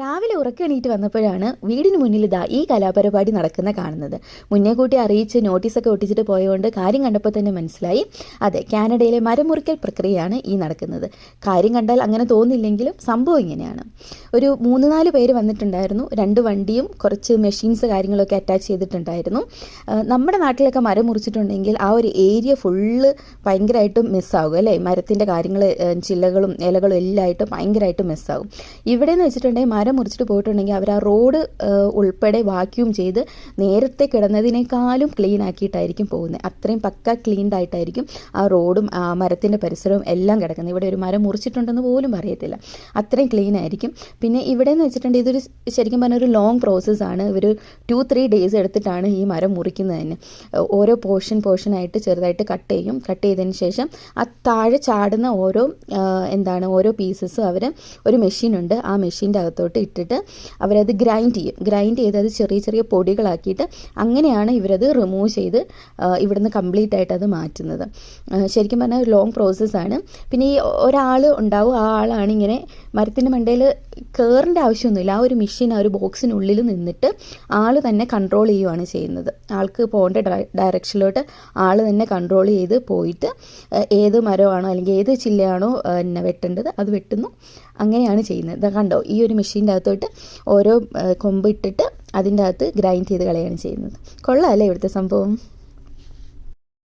രാവിലെ ഉറക്കെണീറ്റ് വന്നപ്പോഴാണ് വീടിന് മുന്നിൽ ഇതാ ഈ കലാപരിപാടി നടക്കുന്ന കാണുന്നത്. മുന്നേ കൂട്ടി അറിയിച്ച് നോട്ടീസൊക്കെ ഒട്ടിച്ചിട്ട് പോയതുകൊണ്ട് കാര്യം കണ്ടപ്പോൾ തന്നെ മനസ്സിലായി. അതെ കാനഡയിലെ മരമുറിക്കൽ പ്രക്രിയയാണ് ഈ നടക്കുന്നത്. കാര്യം കണ്ടാൽ അങ്ങനെ തോന്നില്ലെങ്കിലും സംഭവം ഇങ്ങനെയാണ്. ഒരു മൂന്ന് നാല് പേര് വന്നിട്ടുണ്ടായിരുന്നു. രണ്ട് വണ്ടിയും കുറച്ച് മെഷീൻസ് കാര്യങ്ങളൊക്കെ അറ്റാച്ച് ചെയ്തിട്ടുണ്ടായിരുന്നു. നമ്മുടെ നാട്ടിലൊക്കെ മരം മുറിച്ചിട്ടുണ്ടെങ്കിൽ ആ ഒരു ഏരിയ ഫുള്ള് ഭയങ്കരമായിട്ടും മിസ്സാകും അല്ലേ? മരത്തിന്റെ കാര്യങ്ങൾ ചില്ലകളും ഇലകളും എല്ലാം ആയിട്ട് ഭയങ്കരമായിട്ട് മിസ്സാകും ഇവിടെ എന്ന് വെച്ചിട്ടുണ്ടെങ്കിൽ മരം മുറിച്ചിട്ട് പോയിട്ടുണ്ടെങ്കിൽ അവർ ആ റോഡ് ഉൾപ്പെടെ വാക്യൂം ചെയ്ത് നേരത്തെ കിടന്നതിനേക്കാളും ക്ലീൻ ആക്കിയിട്ടായിരിക്കും പോകുന്നത്. അത്രയും പക്ക ക്ലീൻഡ് ആയിട്ടായിരിക്കും ആ റോഡും ആ മരത്തിന്റെ പരിസരവും എല്ലാം കിടക്കുന്നത്. ഇവിടെ ഒരു മരം മുറിച്ചിട്ടുണ്ടെന്ന് പോലും അറിയത്തില്ല. അത്രയും ക്ലീൻ ആയിരിക്കും. പിന്നെ ഇവിടെ എന്ന് വെച്ചിട്ടുണ്ടെങ്കിൽ ഇതൊരു ശരിക്കും പറഞ്ഞ ഒരു ലോങ് പ്രോസസ്സാണ് ഇവർ ടു ത്രീ ഡേയ്സ് എടുത്തിട്ടാണ് ഈ മരം മുറിക്കുന്നത് തന്നെ ഓരോ പോർഷൻ പോർഷനായിട്ട് ചെറുതായിട്ട് കട്ട് ചെയ്യും. കട്ട് ചെയ്തതിന് ശേഷം ആ താഴെ ചാടുന്ന ഓരോ എന്താണ് ഓരോ പീസസും അവർ ഒരു മെഷീനുണ്ട് ആ മെഷീന്റെ അകത്തോട്ട് ഇട്ടിട്ട് അവരത് ഗ്രൈൻഡ് ചെയ്യും. ഗ്രൈൻഡ് ചെയ്ത് അത് ചെറിയ ചെറിയ പൊടികളാക്കിയിട്ട് അങ്ങനെയാണ് ഇവരത് റിമൂവ് ചെയ്ത് ഇവിടുന്ന് കംപ്ലീറ്റ് ആയിട്ട് അത് മാറ്റുന്നത്. ശരിക്കും പറഞ്ഞാൽ ഒരു ലോങ് പ്രോസസ്സാണ് പിന്നെ ഈ ഒരാൾ ഉണ്ടാവും ആ ആളാണ് ഇങ്ങനെ മരത്തിന്റെ മണ്ടയിൽ കയറേണ്ട ആവശ്യമൊന്നുമില്ല. ആ ഒരു മെഷീൻ ആ ഒരു ബോക്സിനുള്ളിൽ നിന്നിട്ട് ആൾ തന്നെ കൺട്രോൾ ചെയ്യുവാണ് ചെയ്യുന്നത്. ആൾക്ക് പോകേണ്ട ഡയറക്ഷനിലോട്ട് ആൾ തന്നെ കൺട്രോൾ ചെയ്ത് പോയിട്ട് ഏത് മരമാണോ അല്ലെങ്കിൽ ഏത് ചില്ലയാണോ എന്നെ വെട്ടേണ്ടത് അത് വെട്ടുന്നു. അങ്ങനെയാണ് ചെയ്യുന്നത്. കണ്ടോ ഈ ഒരു മെഷീന്റെ അകത്തോട്ട് ഓരോ കൊമ്പ് ഇട്ടിട്ട് അതിന്റെ അകത്ത് ഗ്രൈൻഡ് ചെയ്ത് കളയാണ് ചെയ്യുന്നത്. കൊള്ളാമല്ലേ ഇവിടുത്തെ സംഭവം?